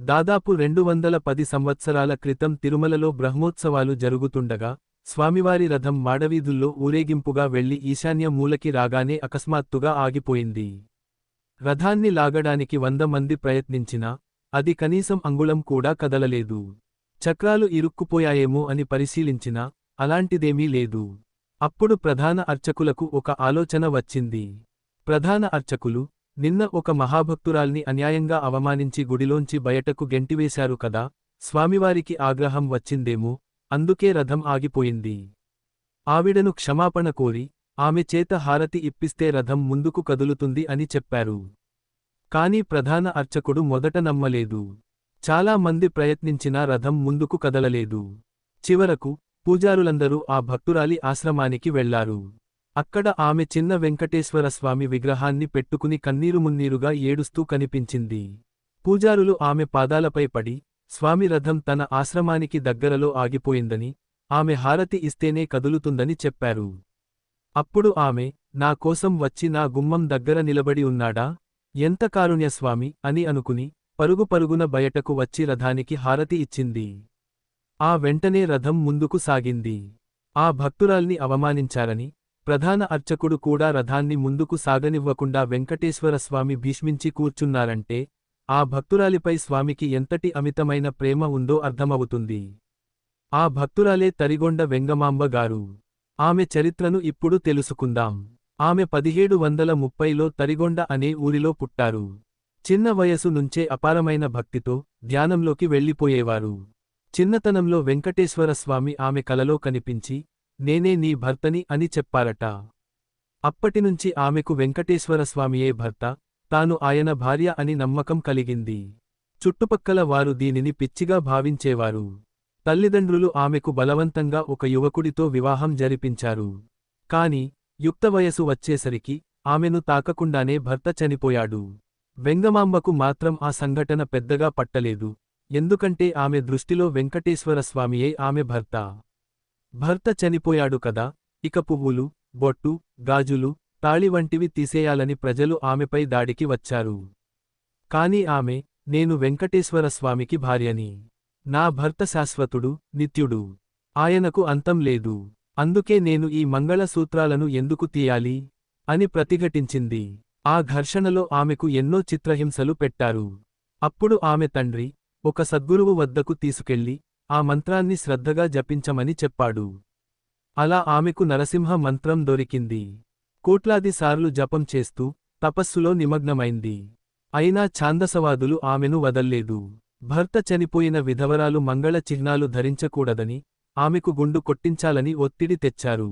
దాదాపు రెండు వందల పది సంవత్సరాల క్రితం తిరుమలలో బ్రహ్మోత్సవాలు జరుగుతుండగా స్వామివారి రథం మాడవీధుల్లో ఊరేగింపుగా వెళ్ళి ఈశాన్య మూలకి రాగానే అకస్మాత్తుగా ఆగిపోయింది. రథాన్ని లాగడానికి వంద మంది ప్రయత్నించినా అది కనీసం అంగుళం కూడా కదలలేదు. చక్రాలు ఇరుక్కుపోయాయేమో అని పరిశీలించినా అలాంటిదేమీ లేదు. అప్పుడు ప్రధాన అర్చకులకు ఒక ఆలోచన వచ్చింది. ప్రధాన అర్చకులు నిన్న ఒక మహాభక్తురాల్ని అన్యాయంగా అవమానించి గుడిలోంచి బయటకు గెంటివేశారు కదా స్వామివారికి ఆగ్రహం వచ్చిందేమో అందుకే రథం ఆగిపోయింది. ఆవిడను క్షమాపణ కోరి ఆమె చేత హారతి ఇప్పిస్తే రథం ముందుకు కదులుతుంది అని చెప్పారు. కాని ప్రధాన అర్చకుడు మొదట నమ్మలేదు. చాలా మంది ప్రయత్నించినా రథం ముందుకు కదలలేదు. చివరకు పూజారులందరూ ఆ భక్తురాలి ఆశ్రమానికి వెళ్ళారు. అక్కడ ఆమె చిన్న వెంకటేశ్వర స్వామి విగ్రహాన్ని పెట్టుకుని కన్నీరు మున్నీరుగా ఏడుస్తూ కనిపించింది. పూజారులు ఆమె పాదాలపై పడి స్వామి రథం తన ఆశ్రమానికి దగ్గరలో ఆగిపోయిందని ఆమె హారతి ఇస్తేనే కదులుతుందని చెప్పారు. అప్పుడు ఆమె నా కోసం వచ్చి నా గుమ్మం దగ్గర నిలబడి ఉన్నాడా? ఎంత కారుణ్యస్వామి అని అనుకుని పరుగు పరుగున బయటకు వచ్చి రథానికి హారతి ఇచ్చింది. ఆ వెంటనే రథం ముందుకు సాగింది. ఆ భక్తురాల్ని అవమానించారని ప్రధాన అర్చకుడు కూడా రథాన్ని ముందుకు సాగనివ్వకుండా వెంకటేశ్వరస్వామి భీష్మించి కూర్చున్నారంటే ఆ భక్తురాలిపై స్వామికి ఎంతటి అమితమైన ప్రేమ ఉందో అర్థమవుతుంది. ఆ భక్తురాలే తరిగొండ వెంగమాంబ గారు. ఆమె చరిత్రను ఇప్పుడు తెలుసుకుందాం. ఆమె పదిహేడు వందల ముప్పైలో తరిగొండ అనే ఊరిలో పుట్టారు. చిన్న వయసు నుంచే అపారమైన భక్తితో ధ్యానంలోకి వెళ్ళిపోయేవారు. చిన్నతనంలో వెంకటేశ్వరస్వామి ఆమె కలలో కనిపించి నేనే నీ భర్తని అని చెప్పారట అప్పటినుంచి ఆమెకు వెంకటేశ్వర స్వామియే భర్త తాను ఆయన భార్య అని నమ్మకం కలిగింది. చుట్టుపక్కల వారు దీనిని పిచ్చిగా భావించేవారు. తల్లిదండ్రులు ఆమెకు బలవంతంగా ఒక యువకుడితో వివాహం జరిపించారు. కాని యుక్త వయసు వచ్చేసరికి ఆమెను తాకకుండానే భర్త చనిపోయాడు. వెంగమాంబకు మాత్రం ఆ సంఘటన పెద్దగా పట్టలేదు. ఎందుకంటే ఆమె దృష్టిలో వెంకటేశ్వర స్వామియే ఆమె భర్త. భర్త చనిపోయాడు కదా ఇక పువ్వులు బొట్టు గాజులు తాళి వంటివి తీసేయాలని ప్రజలు ఆమెపై దాడికి వచ్చారు. కాని ఆమె నేను వెంకటేశ్వర స్వామికి భార్యని. నా భర్త శాశ్వతుడు నిత్యుడు. ఆయనకు అంతం లేదు. అందుకే నేను ఈ మంగళసూత్రాలను ఎందుకు తీయాలి అని ప్రతిఘటించింది. ఆ ఘర్షణలో ఆమెకు ఎన్నో చిత్రహింసలు పెట్టారు. అప్పుడు ఆమె తండ్రి ఒక సద్గురువు వద్దకు తీసుకెళ్ళి ఆ మంత్రాన్ని శ్రద్ధగా జపించమని చెప్పాడు. అలా ఆమెకు నరసింహ మంత్రం దొరికింది. కోట్లాది సార్లు జపం చేస్తూ తపస్సులో నిమగ్నమైంది. అయినా ఛాందసవాదులు ఆమెను వదల్లేదు. భర్త చనిపోయిన విధవరాలు మంగళ చిహ్నాలు ధరించకూడదని ఆమెకు గుండు కొట్టించాలని ఒత్తిడి తెచ్చారు.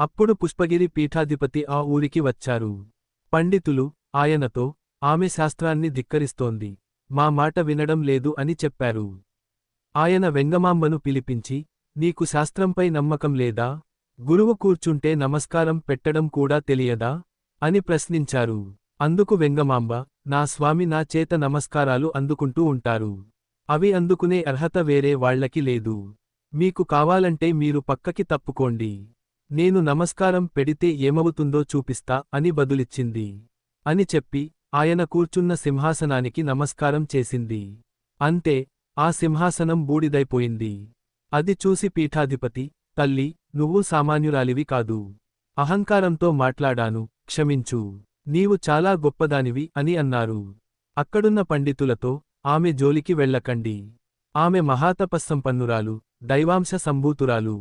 అప్పుడు పుష్పగిరి పీఠాధిపతి ఆ ఊరికి వచ్చారు. పండితులు ఆయనతో ఆమె శాస్త్రాన్ని ధిక్కరిస్తోంది. మా మాట వినడం లేదు అని చెప్పారు. ఆయన వెంగమాంబను పిలిపించి నీకు శాస్త్రంపై నమ్మకం లేదా? గురువు కూర్చుంటే నమస్కారం పెట్టడం కూడా తెలియదా అని ప్రశ్నించారు. అందుకు వెంగమాంబ నా స్వామి నా చేత నమస్కారాలు అందుకుంటూ ఉంటారు. అవి అందుకునే అర్హత వేరే వాళ్ళకి లేదు. మీకు కావాలంటే మీరు పక్కకి తప్పుకోండి. నేను నమస్కారం పెడితే ఏమవుతుందో చూపిస్తా అని బదులిచ్చింది. అని చెప్పి ఆయన కూర్చున్న సింహాసనానికి నమస్కారం చేసింది. అంతే ఆ సింహాసనం బూడిదైపోయింది. అది చూసి పీఠాధిపతి తల్లి నువ్వు సామాన్యురాలివి కాదు. అహంకారంతో మాట్లాడాను క్షమించు. నీవు చాలా గొప్పదానివి అని అన్నారు. అక్కడున్న పండితులతో ఆమె జోలికి వెళ్ళకండి. ఆమె మహాతపస్సంపన్నురాలు దైవాంశ సంభూతురాలు.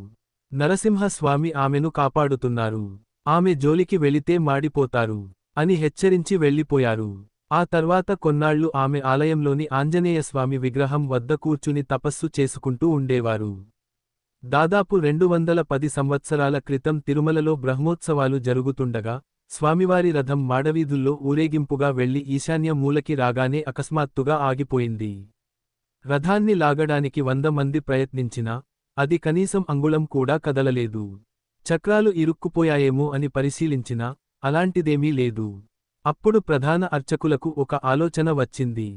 నరసింహస్వామి ఆమెను కాపాడుతున్నారు. ఆమె జోలికి వెళితే మాడిపోతారు అని హెచ్చరించి వెళ్ళిపోయారు. ఆ తర్వాత కొన్నాళ్ళు ఆమె ఆలయంలోని ఆంజనేయస్వామి విగ్రహం వద్ద కూర్చుని తపస్సు చేసుకుంటూ ఉండేవారు. దాదాపు రెండు వందల పది సంవత్సరాల క్రితం తిరుమలలో బ్రహ్మోత్సవాలు జరుగుతుండగా స్వామివారి రథం మాడవీధుల్లో ఊరేగింపుగా వెళ్ళి ఈశాన్య మూలకి రాగానే అకస్మాత్తుగా ఆగిపోయింది. రథాన్ని లాగడానికి వంద మంది ప్రయత్నించినా అది కనీసం అంగుళం కూడా కదలలేదు. చక్రాలు ఇరుక్కుపోయాయేమో అని పరిశీలించినా అలాంటిదేమీ లేదు. అప్పుడు ప్రధాన అర్చకులకు ఒక ఆలోచన వచ్చింది.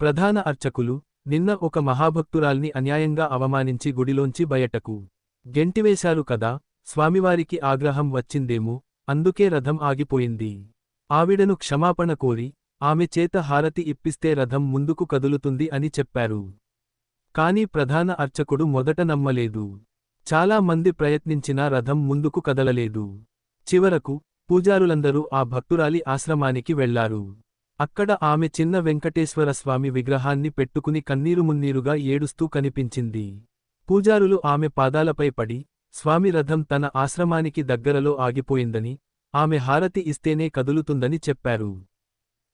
ప్రధాన అర్చకులు నిన్న ఒక మహాభక్తురాల్ని అన్యాయంగా అవమానించి గుడిలోంచి బయటకు గెంటివేశారు కదా స్వామివారికి ఆగ్రహం వచ్చిందేమో అందుకే రథం ఆగిపోయింది. ఆవిడను క్షమాపణ కోరి ఆమె చేత హారతి ఇప్పిస్తే రథం ముందుకు కదులుతుంది అని చెప్పారు. కాని ప్రధాన అర్చకుడు మొదట నమ్మలేదు. చాలా మంది ప్రయత్నించినా రథం ముందుకు కదలలేదు. చివరకు పూజారులందరూ ఆ భక్తురాలి ఆశ్రమానికి వెళ్ళారు. అక్కడ ఆమె చిన్న వెంకటేశ్వర స్వామి విగ్రహాన్ని పెట్టుకుని కన్నీరు మున్నీరుగా ఏడుస్తూ కనిపించింది. పూజారులు ఆమె పాదాలపై పడి స్వామి రథం తన ఆశ్రమానికి దగ్గరలో ఆగిపోయిందని ఆమె హారతి ఇస్తేనే కదులుతుందని చెప్పారు.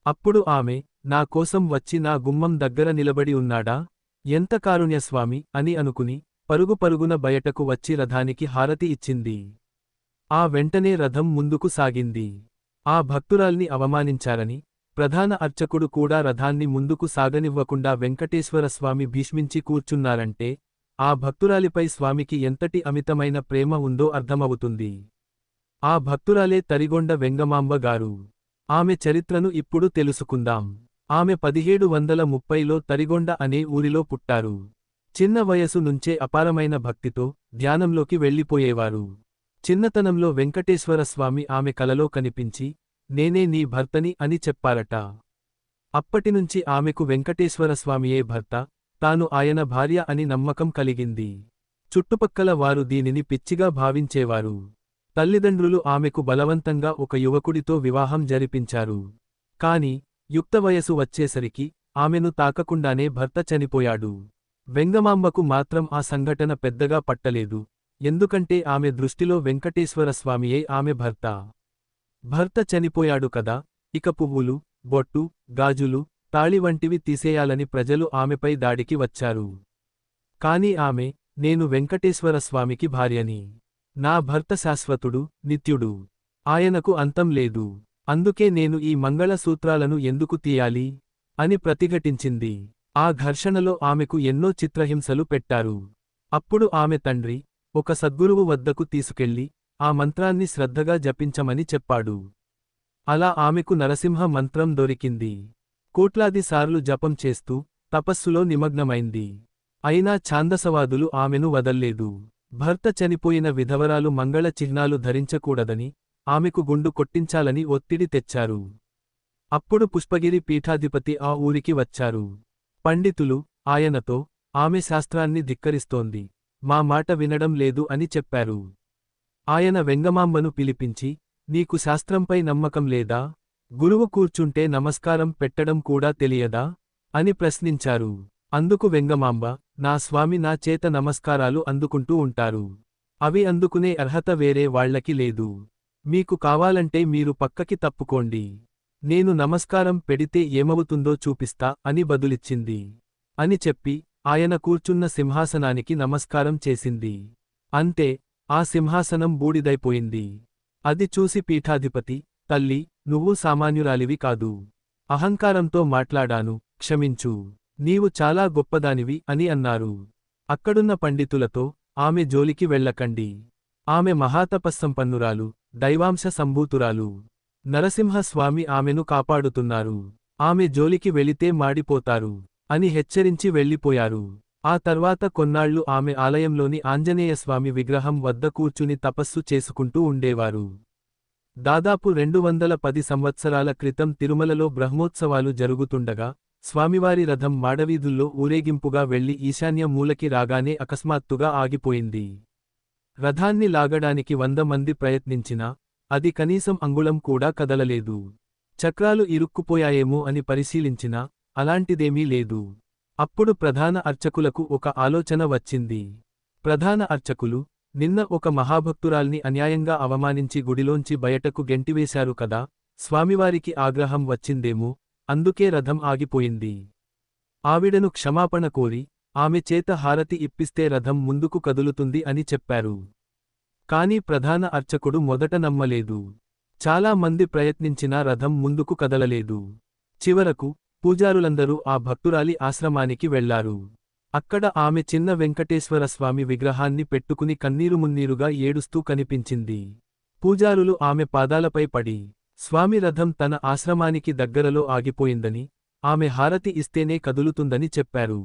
అప్పుడు ఆమె నా కోసం వచ్చి నా గుమ్మం దగ్గర నిలబడి ఉన్నాడా? ఎంత కారుణ్య స్వామి అని అనుకుని పరుగు పరుగున బయటకు వచ్చి రథానికి హారతి ఇచ్చింది. ఆ వెంటనే రథం ముందుకు సాగింది. ఆ భక్తురాల్ని అవమానించారని ప్రధాన అర్చకుడు కూడా రథాన్ని ముందుకు సాగనివ్వకుండా వెంకటేశ్వర స్వామి భీష్మించి కూర్చున్నారంటే ఆ భక్తురాలిపై స్వామికి ఎంతటి అమితమైన ప్రేమ ఉందో అర్థమవుతుంది. ఆ భక్తురాలే తరిగొండ వెంగమాంబ గారు. ఆమె చరిత్రను ఇప్పుడు తెలుసుకుందాం. ఆమె పదిహేడు వందల ముప్పైలో తరిగొండ అనే ఊరిలో పుట్టారు. చిన్న వయసు నుంచే అపారమైన భక్తితో ధ్యానంలోకి వెళ్ళిపోయేవారు. చిన్నతనంలో వెంకటేశ్వర స్వామి ఆమె కలలో కనిపించి నేనే నీ భర్తని అని చెప్పారట. అప్పటినుంచి ఆమెకు వెంకటేశ్వర స్వామియే భర్త తాను ఆయన భార్య అని నమ్మకం కలిగింది. చుట్టుపక్కల వారు దీనిని పిచ్చిగా భావించేవారు. తల్లిదండ్రులు ఆమెకు బలవంతంగా ఒక యువకుడితో వివాహం జరిపించారు. కాని యుక్త వయసు వచ్చేసరికి ఆమెను తాకకుండానే భర్త చనిపోయాడు. వెంగమాంబకు మాత్రం ఆ సంఘటన పెద్దగా పట్టలేదు. ఎందుకంటే ఆమె దృష్టిలో వెంకటేశ్వర స్వామియే ఆమె భర్త. భర్త చనిపోయాడు కదా ఇక పువ్వులు బొట్టు గాజులు తాళి వంటివి తీసేయాలని ప్రజలు ఆమెపై దాడికి వచ్చారు. కాని ఆమె నేను వెంకటేశ్వర స్వామికి భార్యని. నా భర్త శాశ్వతుడు నిత్యుడు. ఆయనకు అంతం లేదు. అందుకే నేను ఈ మంగళసూత్రాలను ఎందుకు తీయాలి? అని ప్రతిఘటించింది. ఆ ఘర్షణలో ఆమెకు ఎన్నో చిత్రహింసలు పెట్టారు. అప్పుడు ఆమె తండ్రి ఒక సద్గురువు వద్దకు తీసుకెళ్ళి ఆ మంత్రాన్ని శ్రద్ధగా జపించమని చెప్పాడు. అలా ఆమెకు నరసింహ మంత్రం దొరికింది. కోట్లాది సార్లు జపం చేస్తూ తపస్సులో నిమగ్నమైంది. అయినా ఛాందసవాదులు ఆమెను వదల్లేదు. భర్త చనిపోయిన విధవరాలు మంగళ చిహ్నాలు ధరించకూడదని ఆమెకు గుండు కొట్టించాలని ఒత్తిడి తెచ్చారు. అప్పుడు పుష్పగిరి పీఠాధిపతి ఆ ఊరికి వచ్చారు. పండితులు ఆయనతో ఆమె శాస్త్రాన్ని ధిక్కరిస్తోంది. మా మాట వినడం లేదు అని చెప్పారు. ఆయన వెంగమాంబను పిలిపించి నీకు శాస్త్రంపై నమ్మకం లేదా? గురువు కూర్చుంటే నమస్కారం పెట్టడం కూడా తెలియదా? అని ప్రశ్నించారు. అందుకు వెంగమాంబ నా స్వామి నా చేత నమస్కారాలు అందుకుంటూ ఉంటారు. అవి అందుకునే అర్హత వేరే వాళ్ళకి లేదు. మీకు కావాలంటే మీరు పక్కకి తప్పుకోండి. నేను నమస్కారం పెడితే ఏమవుతుందో చూపిస్తా అని బదులిచ్చింది. అని చెప్పి ఆయన కూర్చున్న సింహాసనానికి నమస్కారం చేసింది. అంతే ఆ సింహాసనం బూడిదైపోయింది. అది చూసి పీఠాధిపతి తల్లి నువ్వు సామాన్యురాలివి కాదు. అహంకారంతో మాట్లాడాను క్షమించు. నీవు చాలా గొప్పదానివి అని అన్నారు. అక్కడున్న పండితులతో ఆమె జోలికి వెళ్ళకండి. ఆమె మహాతపస్సంపన్నురాలు దైవాంశ సంభూతురాలు. నరసింహస్వామి ఆమెను కాపాడుతున్నారు. ఆమె జోలికి వెళితే మాడిపోతారు. అని హెచ్చరించి వెళ్ళిపోయారు. ఆ తర్వాత కొన్నాళ్ళు ఆమె ఆలయంలోని ఆంజనేయస్వామి విగ్రహం వద్ద కూర్చుని తపస్సు చేసుకుంటూ ఉండేవారు. దాదాపు రెండు వందల పది సంవత్సరాల క్రితం తిరుమలలో బ్రహ్మోత్సవాలు జరుగుతుండగా స్వామివారి రథం మాడవీధుల్లో ఊరేగింపుగా వెళ్ళి ఈశాన్య మూలకి రాగానే అకస్మాత్తుగా ఆగిపోయింది. రథాన్ని లాగడానికి వంద మంది ప్రయత్నించినా అది కనీసం అంగుళం కూడా కదలలేదు. చక్రాలు ఇరుక్కుపోయాయేమో అని పరిశీలించినా అలాంటిదేమీ లేదు. అప్పుడు ప్రధాన అర్చకులకు ఒక ఆలోచన వచ్చింది. ప్రధాన అర్చకులు నిన్న ఒక మహాభక్తురాల్ని అన్యాయంగా అవమానించి గుడిలోంచి బయటకు గెంటివేశారు కదా స్వామివారికి ఆగ్రహం వచ్చిందేమో అందుకే రథం ఆగిపోయింది. ఆవిడను క్షమాపణ కోరి ఆమె చేత హారతి ఇప్పిస్తే రథం ముందుకు కదులుతుంది అని చెప్పారు. కాని ప్రధాన అర్చకుడు మొదట నమ్మలేదు. చాలా మంది ప్రయత్నించినా రథం ముందుకు కదలలేదు. చివరకు పూజారులందరూ ఆ భక్తురాలి ఆశ్రమానికి వెళ్ళారు. అక్కడ ఆమె చిన్న వెంకటేశ్వర స్వామి విగ్రహాన్ని పెట్టుకుని కన్నీరు మున్నీరుగా ఏడుస్తూ కనిపించింది. పూజారులు ఆమె పాదాలపై పడి స్వామి రథం తన ఆశ్రమానికి దగ్గరలో ఆగిపోయిందని ఆమె హారతి ఇస్తేనే కదులుతుందని చెప్పారు.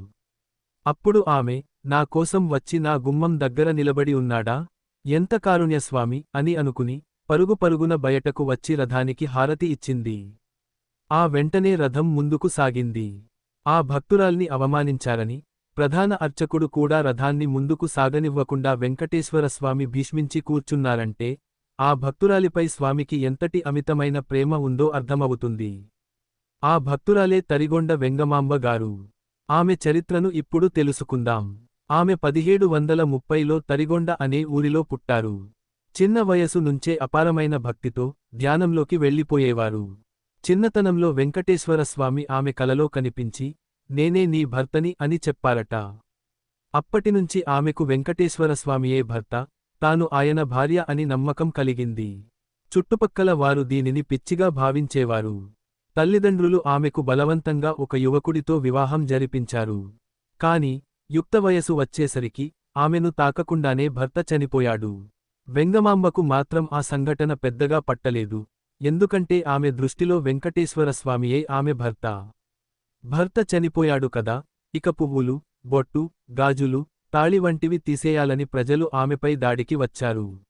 అప్పుడు ఆమె నా కోసం వచ్చి నా గుమ్మం దగ్గర నిలబడి ఉన్నాడా? ఎంత కారుణ్యస్వామి అని అనుకుని పరుగు పరుగున బయటకు వచ్చి రథానికి హారతి ఇచ్చింది. ఆ వెంటనే రథం ముందుకు సాగింది. ఆ భక్తురాల్ని అవమానించారని ప్రధాన అర్చకుడు కూడా రథాన్ని ముందుకు సాగనివ్వకుండా వెంకటేశ్వరస్వామి భీష్మించి కూర్చున్నారంటే ఆ భక్తురాలిపై స్వామికి ఎంతటి అమితమైన ప్రేమ ఉందో అర్థమవుతుంది. ఆ భక్తురాలే తరిగొండ వెంగమాంబ గారు. ఆమె చరిత్రను ఇప్పుడు తెలుసుకుందాం. ఆమె పదిహేడు వందల ముప్పైలో తరిగొండ అనే ఊరిలో పుట్టారు. చిన్న వయసు నుంచే అపారమైన భక్తితో ధ్యానంలోకి వెళ్ళిపోయేవారు. చిన్నతనంలో వెంకటేశ్వరస్వామి ఆమె కలలో కనిపించి నేనే నీ భర్తని అని చెప్పారట. అప్పటినుంచి ఆమెకు వెంకటేశ్వరస్వామియే భర్త తాను ఆయన భార్య అని నమ్మకం కలిగింది. చుట్టుపక్కల వారు దీనిని పిచ్చిగా భావించేవారు. తల్లిదండ్రులు ఆమెకు బలవంతంగా ఒక యువకుడితో వివాహం జరిపించారు. కాని యుక్తవయసు వచ్చేసరికి ఆమెను తాకకుండానే భర్త చనిపోయాడు. వెంగమాంబకు మాత్రం ఆ సంఘటన పెద్దగా పట్టలేదు. ఎందుకంటే ఆమె దృష్టిలో వెంకటేశ్వరస్వామియే ఆమె భర్త. భర్త చనిపోయాడు కదా ఇక పువ్వులు బొట్టు గాజులు తాళి వంటివి తీసేయాలని ప్రజలు ఆమెపై దాడికి వచ్చారు.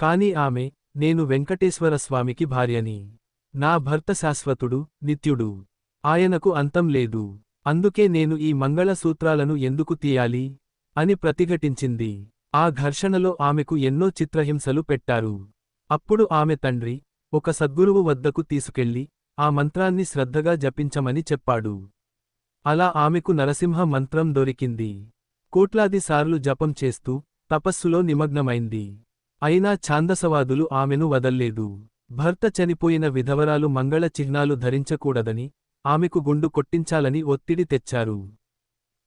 కాని ఆమె నేను వెంకటేశ్వరస్వామికి భార్యని. నా భర్త శాశ్వతుడు నిత్యుడు. ఆయనకు అంతం లేదు. అందుకే నేను ఈ మంగళసూత్రాలను ఎందుకు తీయాలి? అని ప్రతిఘటించింది. ఆ ఘర్షణలో ఆమెకు ఎన్నో చిత్రహింసలు పెట్టారు. అప్పుడు ఆమె తండ్రి ఒక సద్గురువు వద్దకు తీసుకెళ్ళి ఆ మంత్రాన్ని శ్రద్ధగా జపించమని చెప్పాడు. అలా ఆమెకు నరసింహ మంత్రం దొరికింది. కోట్లాది సార్లు జపం చేస్తూ తపస్సులో నిమగ్నమైంది. అయినా ఛాందసవాదులు ఆమెను వదల్లేదు. భర్త చనిపోయిన విధవరాలు మంగళ చిహ్నాలు ధరించకూడదని ఆమెకు గుండు కొట్టించాలని ఒత్తిడి తెచ్చారు.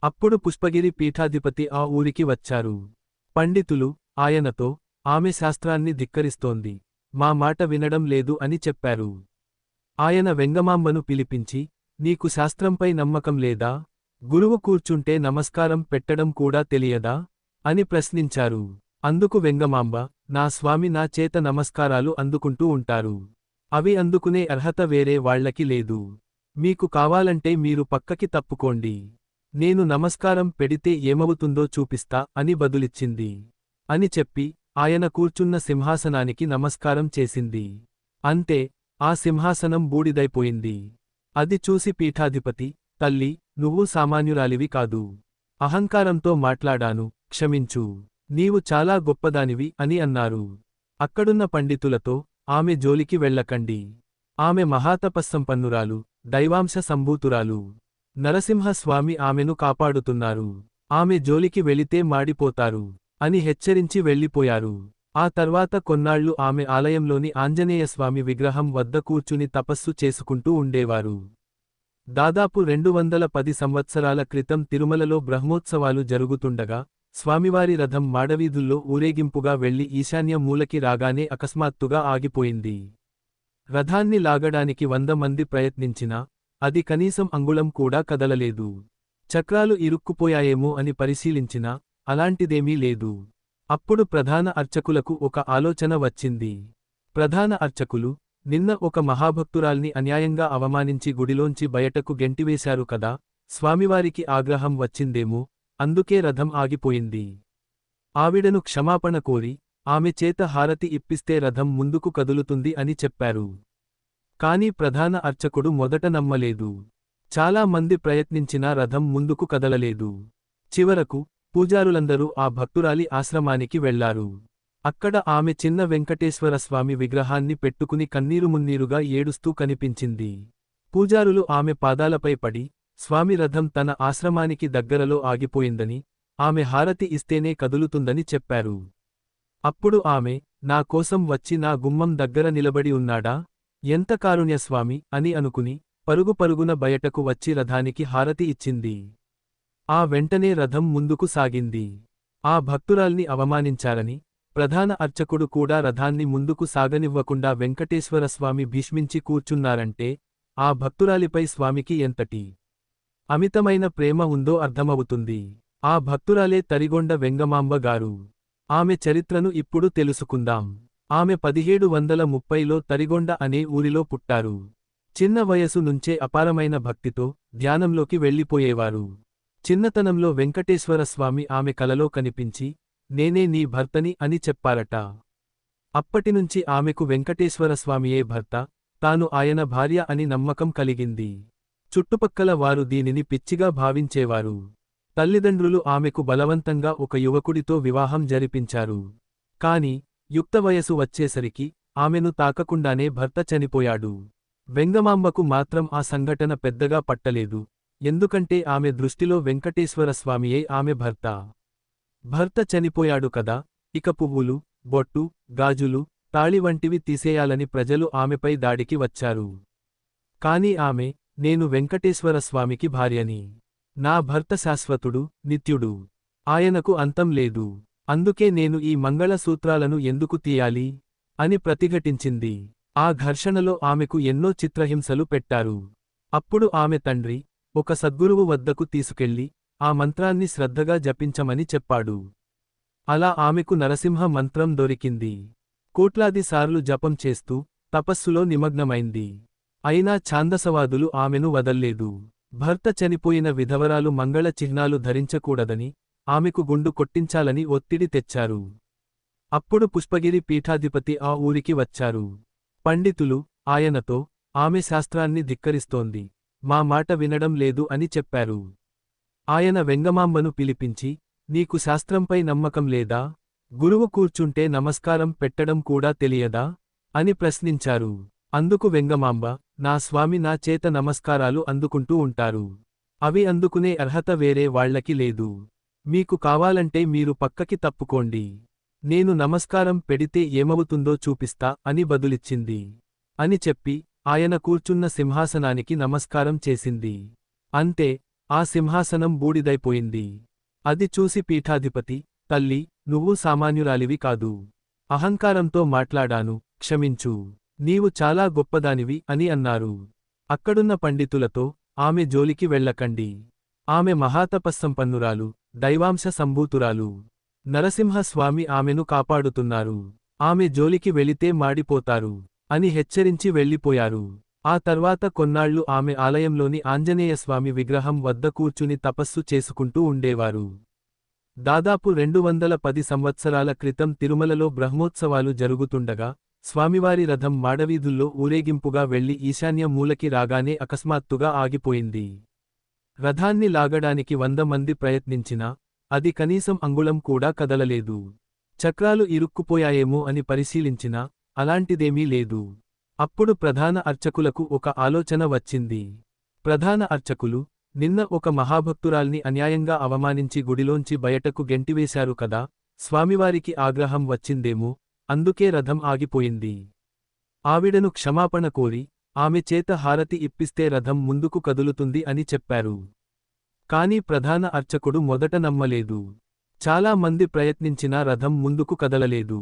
అప్పుడు పుష్పగిరి పీఠాధిపతి ఆ ఊరికి వచ్చారు. పండితులు ఆయనతో ఆమె శాస్త్రాన్ని ధిక్కరిస్తోంది. మా మాట వినడం లేదు అని చెప్పారు. ఆయన వెంగమాంబను పిలిపించి నీకు శాస్త్రంపై నమ్మకం లేదా? గురువు కూర్చుంటే నమస్కారం పెట్టడం కూడా తెలియదా? అని ప్రశ్నించారు. అందుకు వెంగమాంబ నా స్వామి నా చేత నమస్కారాలు అందుకుంటూ ఉంటారు. అవి అందుకునే అర్హత వేరే వాళ్ళకి లేదు. మీకు కావాలంటే మీరు పక్కకి తప్పుకోండి. నేను నమస్కారం పెడితే ఏమవుతుందో చూపిస్తా అని బదులిచ్చింది. అని చెప్పి ఆయన కూర్చున్న సింహాసనానికి నమస్కారం చేసింది. అంతే ఆ సింహాసనం బూడిదైపోయింది. అది చూసి పీఠాధిపతి తల్లి నువ్వు సామాన్యురాలివి కాదు. అహంకారంతో మాట్లాడాను క్షమించు. నీవు చాలా గొప్పదానివి అని అన్నారు. అక్కడున్న పండితులతో ఆమె జోలికి వెళ్ళకండి. ఆమె మహాతపస్సంపన్నురాలు దైవాంశ సంభూతురాలు. నరసింహస్వామి ఆమెను కాపాడుతున్నారు. ఆమె జోలికి వెళితే మాడిపోతారు. అని హెచ్చరించి వెళ్ళిపోయారు. ఆ తర్వాత కొన్నాళ్ళు ఆమె ఆలయంలోని ఆంజనేయస్వామి విగ్రహం వద్ద కూర్చుని తపస్సు చేసుకుంటూ ఉండేవారు. దాదాపు రెండు వందల పది సంవత్సరాల క్రితం తిరుమలలో బ్రహ్మోత్సవాలు జరుగుతుండగా స్వామివారి రథం మాడవీధుల్లో ఊరేగింపుగా వెళ్ళి ఈశాన్య మూలకి రాగానే అకస్మాత్తుగా ఆగిపోయింది. రథాన్ని లాగడానికి వంద మంది ప్రయత్నించినా అది కనీసం అంగుళం కూడా కదలలేదు. చక్రాలు ఇరుక్కుపోయాయేమో అని పరిశీలించినా అలాంటిదేమీ లేదు. అప్పుడు ప్రధాన అర్చకులకు ఒక ఆలోచన వచ్చింది. ప్రధాన అర్చకులు నిన్న ఒక మహాభక్తురాల్ని అన్యాయంగా అవమానించి గుడిలోంచి బయటకు గెంటివేశారు కదా స్వామివారికి ఆగ్రహం వచ్చిందేమో అందుకే రథం ఆగిపోయింది. ఆవిడను క్షమాపణ కోరి ఆమె చేత హారతి ఇప్పిస్తే రథం ముందుకు కదులుతుంది అని చెప్పారు. కాని ప్రధాన అర్చకుడు మొదట నమ్మలేదు. చాలా మంది ప్రయత్నించినా రథం ముందుకు కదలలేదు. చివరకు పూజారులందరూ ఆ భక్తురాలి ఆశ్రమానికి వెళ్ళారు. అక్కడ ఆమె చిన్న వెంకటేశ్వరస్వామి విగ్రహాన్ని పెట్టుకుని కన్నీరుమున్నీరుగా ఏడుస్తూ కనిపించింది. పూజారులు ఆమె పాదాలపై పడి స్వామి రథం తన ఆశ్రమానికి దగ్గరలో ఆగిపోయిందని ఆమె హారతి ఇస్తేనే కదులుతుందని చెప్పారు. అప్పుడు ఆమె నా కోసం వచ్చి నా గుమ్మం దగ్గర నిలబడి ఉన్నాడా? ఎంత కారుణ్యస్వామి అని అనుకుని పరుగు పరుగున బయటకు వచ్చి రథానికి హారతి ఇచ్చింది. ఆ వెంటనే రథం ముందుకు సాగింది. ఆ భక్తురాల్ని అవమానించారని ప్రధాన అర్చకుడు కూడా రథాన్ని ముందుకు సాగనివ్వకుండా వెంకటేశ్వరస్వామి భీష్మించి కూర్చున్నారంటే ఆ భక్తురాలిపై స్వామికి ఎంతటి అమితమైన ప్రేమ ఉందో అర్థమవుతుంది. ఆ భక్తురాలే తరిగొండ వెంగమాంబ గారు. ఆమె చరిత్రను ఇప్పుడు తెలుసుకుందాం. ఆమె పదిహేడు వందల ముప్పైలో తరిగొండ అనే ఊరిలో పుట్టారు. చిన్న వయసు నుంచే అపారమైన భక్తితో ధ్యానంలోకి వెళ్ళిపోయేవారు. చిన్నతనంలో వెంకటేశ్వరస్వామి ఆమె కలలో కనిపించి నేనే నీ భర్తని అని చెప్పారట. అప్పటినుంచి ఆమెకు వెంకటేశ్వరస్వామియే భర్త తాను ఆయన భార్య అని నమ్మకం కలిగింది. చుట్టుపక్కల వారు దీనిని పిచ్చిగా భావించేవారు. తల్లిదండ్రులు ఆమెకు బలవంతంగా ఒక యువకుడితో వివాహం జరిపించారు. కాని యుక్తవయసు వచ్చేసరికి ఆమెను తాకకుండానే భర్త చనిపోయాడు. వెంగమాంబకు మాత్రం ఆ సంఘటన పెద్దగా పట్టలేదు. ఎందుకంటే ఆమె దృష్టిలో వెంకటేశ్వర స్వామియే ఆమె భర్త. భర్త చనిపోయాడు కదా ఇక పువ్వులు బొట్టు గాజులు తాళి వంటివి తీసేయాలని ప్రజలు ఆమెపై దాడికి వచ్చారు. కాని ఆమె నేను వెంకటేశ్వర స్వామికి భార్యని. నా భర్త శాశ్వతుడు నిత్యుడు. ఆయనకు అంతం లేదు. అందుకే నేను ఈ మంగళసూత్రాలను ఎందుకు తీయాలి? అని ప్రతిఘటించింది. ఆ ఘర్షణలో ఆమెకు ఎన్నో చిత్రహింసలు పెట్టారు. అప్పుడు ఆమె తండ్రి ఒక సద్గురువు వద్దకు తీసుకెళ్ళి ఆ మంత్రాన్ని శ్రద్ధగా జపించమని చెప్పాడు. అలా ఆమెకు నరసింహ మంత్రం దొరికింది. కోట్లాది సార్లు జపం చేస్తూ తపస్సులో నిమగ్నమైంది. అయినా ఛాందసవాదులు ఆమెను వదల్లేదు. భర్త చనిపోయిన విధవరాలు మంగళ చిహ్నాలు ధరించకూడదని ఆమెకు గుండు కొట్టించాలని ఒత్తిడి తెచ్చారు. అప్పుడు పుష్పగిరి పీఠాధిపతి ఆ ఊరికి వచ్చారు. పండితులు ఆయనతో ఆమె శాస్త్రాన్ని ధిక్కరిస్తోంది. మా మాట వినడం లేదు అని చెప్పారు. ఆయన వెంగమాంబను పిలిపించి నీకు శాస్త్రంపై నమ్మకం లేదా? గురువు కూర్చుంటే నమస్కారం పెట్టడం కూడా తెలియదా? అని ప్రశ్నించారు. అందుకు వెంగమాంబ నా స్వామి నా చేత నమస్కారాలు అందుకుంటూ ఉంటారు. అవి అందుకునే అర్హత వేరే వాళ్ళకి లేదు. మీకు కావాలంటే మీరు పక్కకి తప్పుకోండి. నేను నమస్కారం పెడితే ఏమవుతుందో చూపిస్తా అని బదులిచ్చింది. అని చెప్పి ఆయన కూర్చున్న సింహాసనానికి నమస్కారం చేసింది. అంతే ఆ సింహాసనం బూడిదైపోయింది. అది చూసి పీఠాధిపతి తల్లి నువ్వు సామాన్యురాలివి కాదు. అహంకారంతో మాట్లాడాను క్షమించు. నీవు చాలా గొప్పదానివి అని అన్నారు. అక్కడున్న పండితులతో ఆమె జోలికి వెళ్ళకండి. ఆమె మహాతపస్సంపన్నురాలు దైవాంశ సంభూతురాలు. నరసింహస్వామి ఆమెను కాపాడుతున్నారు. ఆమె జోలికి వెళితే మాడిపోతారు. అని హెచ్చరించి వెళ్ళిపోయారు. ఆ తర్వాత కొన్నాళ్ళు ఆమె ఆలయంలోని ఆంజనేయస్వామి విగ్రహం వద్ద కూర్చుని తపస్సు చేసుకుంటూ ఉండేవారు. దాదాపు రెండు వందల పది సంవత్సరాల క్రితం తిరుమలలో బ్రహ్మోత్సవాలు జరుగుతుండగా స్వామివారి రథం మాడవీధుల్లో ఊరేగింపుగా వెళ్ళి ఈశాన్య మూలకి రాగానే అకస్మాత్తుగా ఆగిపోయింది. రథాన్ని లాగడానికి వంద మంది ప్రయత్నించినా అది కనీసం అంగుళం కూడా కదలలేదు. చక్రాలు ఇరుక్కుపోయాయేమో అని పరిశీలించినా అలాంటిదేమీ లేదు. అప్పుడు ప్రధాన అర్చకులకు ఒక ఆలోచన వచ్చింది. ప్రధాన అర్చకులు నిన్న ఒక మహాభక్తురాల్ని అన్యాయంగా అవమానించి గుడిలోంచి బయటకు గెంటివేశారు కదా స్వామివారికి ఆగ్రహం వచ్చిందేమో అందుకే రథం ఆగిపోయింది. ఆవిడను క్షమాపణ కోరి ఆమె చేత హారతి ఇప్పిస్తే రథం ముందుకు కదులుతుంది అని చెప్పారు. కాని ప్రధాన అర్చకుడు మొదట నమ్మలేదు. చాలా మంది ప్రయత్నించినా రథం ముందుకు కదలలేదు.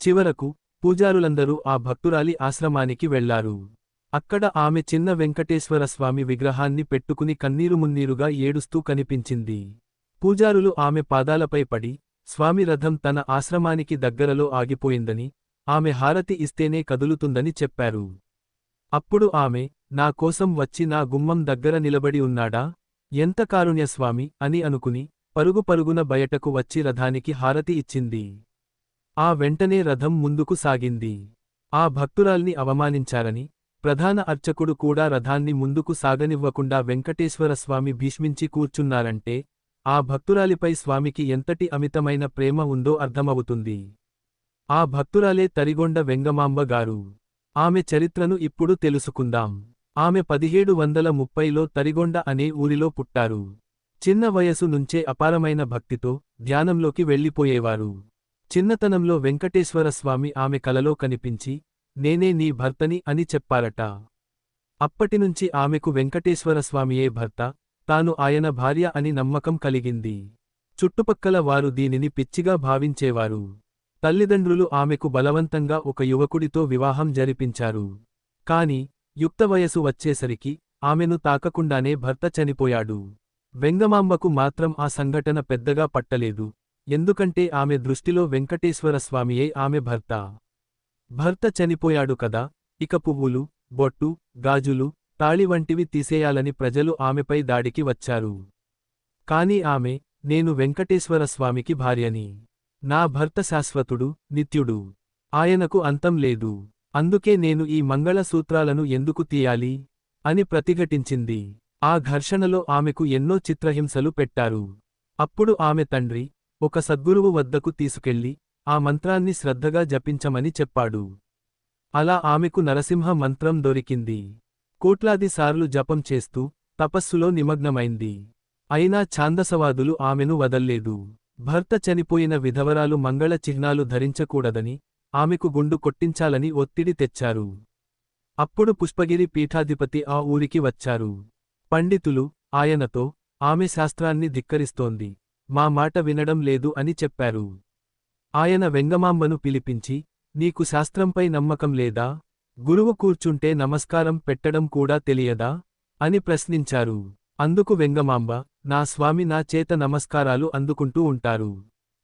చివరకు పూజారులందరూ ఆ భక్తురాలి ఆశ్రమానికి వెళ్ళారు. అక్కడ ఆమె చిన్న వెంకటేశ్వర స్వామి విగ్రహాన్ని పెట్టుకుని కన్నీరు మున్నీరుగా ఏడుస్తూ కనిపించింది. పూజారులు ఆమె పాదాలపై పడి స్వామి రథం తన ఆశ్రమానికి దగ్గరలో ఆగిపోయిందని ఆమె హారతి ఇస్తేనే కదులుతుందని చెప్పారు. అప్పుడు ఆమె నా కోసం వచ్చి నా గుమ్మం దగ్గర నిలబడి ఉన్నాడా? ఎంత కారుణ్యస్వామి అని అనుకుని పరుగు పరుగున బయటకు వచ్చి రథానికి హారతి ఇచ్చింది. ఆ వెంటనే రథం ముందుకు సాగింది. ఆ భక్తురాల్ని అవమానించారని ప్రధాన అర్చకుడు కూడా రథాన్ని ముందుకు సాగనివ్వకుండా వెంకటేశ్వర స్వామి భీష్మించి కూర్చున్నారంటే ఆ భక్తురాలిపై స్వామికి ఎంతటి అమితమైన ప్రేమ ఉందో అర్థమవుతుంది. ఆ భక్తురాలే తరిగొండ వెంగమాంబ గారు. ఆమె చరిత్రను ఇప్పుడు తెలుసుకుందాం. ఆమె పదిహేడు వందల ముప్పైలో తరిగొండ అనే ఊరిలో పుట్టారు. చిన్న వయసు నుంచే అపారమైన భక్తితో ధ్యానంలోకి వెళ్ళిపోయేవారు. చిన్నతనంలో వెంకటేశ్వర స్వామి ఆమె కలలో కనిపించి నేనే నీ భర్తని అని చెప్పారట అప్పటినుంచి ఆమెకు వెంకటేశ్వర స్వామియే భర్త తాను ఆయన భార్య అని నమ్మకం కలిగింది. చుట్టుపక్కల వారు దీనిని పిచ్చిగా భావించేవారు. తల్లిదండ్రులు ఆమెకు బలవంతంగా ఒక యువకుడితో వివాహం జరిపించారు. కాని యుక్త వయసు వచ్చేసరికి ఆమెను తాకకుండానే భర్త చనిపోయాడు. వెంగమాంబకు మాత్రం ఆ సంఘటన పెద్దగా పట్టలేదు. ఎందుకంటే ఆమె దృష్టిలో వెంకటేశ్వర స్వామియే ఆమె భర్త. భర్త చనిపోయాడు కదా ఇక పువ్వులు బొట్టు గాజులు తాళి వంటివి తీసేయాలని ప్రజలు ఆమెపై దాడికి వచ్చారు. కాని ఆమె నేను వెంకటేశ్వర స్వామికి భార్యని. నా భర్త శాశ్వతుడు నిత్యుడు. ఆయనకు అంతం లేదు. అందుకే నేను ఈ మంగళసూత్రాలను ఎందుకు తీయాలి? అని ప్రతిఘటించింది. ఆ ఘర్షణలో ఆమెకు ఎన్నో చిత్రహింసలు పెట్టారు. అప్పుడు ఆమె తండ్రి ఒక సద్గురువు వద్దకు తీసుకెళ్ళి ఆ మంత్రాన్ని శ్రద్ధగా జపించమని చెప్పాడు. అలా ఆమెకు నరసింహ మంత్రం దొరికింది. కోట్లాది సార్లు జపం చేస్తూ తపస్సులో నిమగ్నమైంది. అయినా ఛాందసవాదులు ఆమెను వదల్లేదు. భర్త చనిపోయిన విధవరాలు మంగళ చిహ్నాలు ధరించకూడదని ఆమెకు గుండు కొట్టించాలని ఒత్తిడి తెచ్చారు. అప్పుడు పుష్పగిరి పీఠాధిపతి ఆ ఊరికి వచ్చారు. పండితులు ఆయనతో ఆమె శాస్త్రాన్ని ధిక్కరిస్తోంది. మా మాట వినడం లేదు అని చెప్పారు. ఆయన వెంగమాంబను పిలిపించి నీకు శాస్త్రంపై నమ్మకం లేదా? గురువు కూర్చుంటే నమస్కారం పెట్టడం కూడా తెలియదా? అని ప్రశ్నించారు. అందుకు వెంగమాంబ నా స్వామి నా చేత నమస్కారాలు అందుకుంటూ ఉంటారు.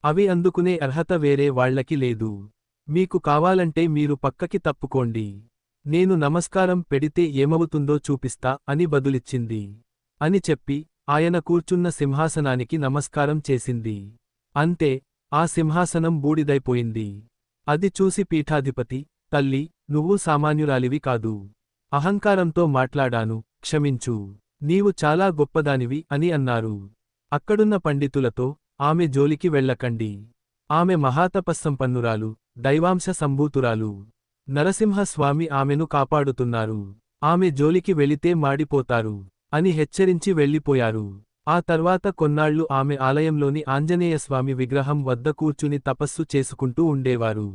అవి అందుకునే అర్హత వేరే వాళ్ళకి లేదు. మీకు కావాలంటే మీరు పక్కకి తప్పుకోండి. నేను నమస్కారం పెడితే ఏమవుతుందో చూపిస్తా అని బదులిచ్చింది. అని చెప్పి ఆయన కూర్చున్న సింహాసనానికి నమస్కారం చేసింది. అంతే ఆ సింహాసనం బూడిదైపోయింది. అది చూసి పీఠాధిపతి తల్లి నువ్వు సామాన్యురాలివి కాదు. అహంకారంతో మాట్లాడాను క్షమించు. నీవు చాలా గొప్పదానివి అని అన్నారు. అక్కడున్న పండితులతో ఆమె జోలికి వెళ్ళకండి. ఆమె మహాతపస్సంపన్నురాలు దైవాంశ సంభూతురాలు. నరసింహస్వామి ఆమెను కాపాడుతున్నారు. ఆమె జోలికి వెళితే మాడిపోతారు. అని హెచ్చరించి వెళ్ళిపోయారు. ఆ తర్వాత కొన్నాళ్ళు ఆమె ఆలయంలోని ఆంజనేయస్వామి విగ్రహం వద్ద కూర్చుని తపస్సు చేసుకుంటూ ఉండేవారు.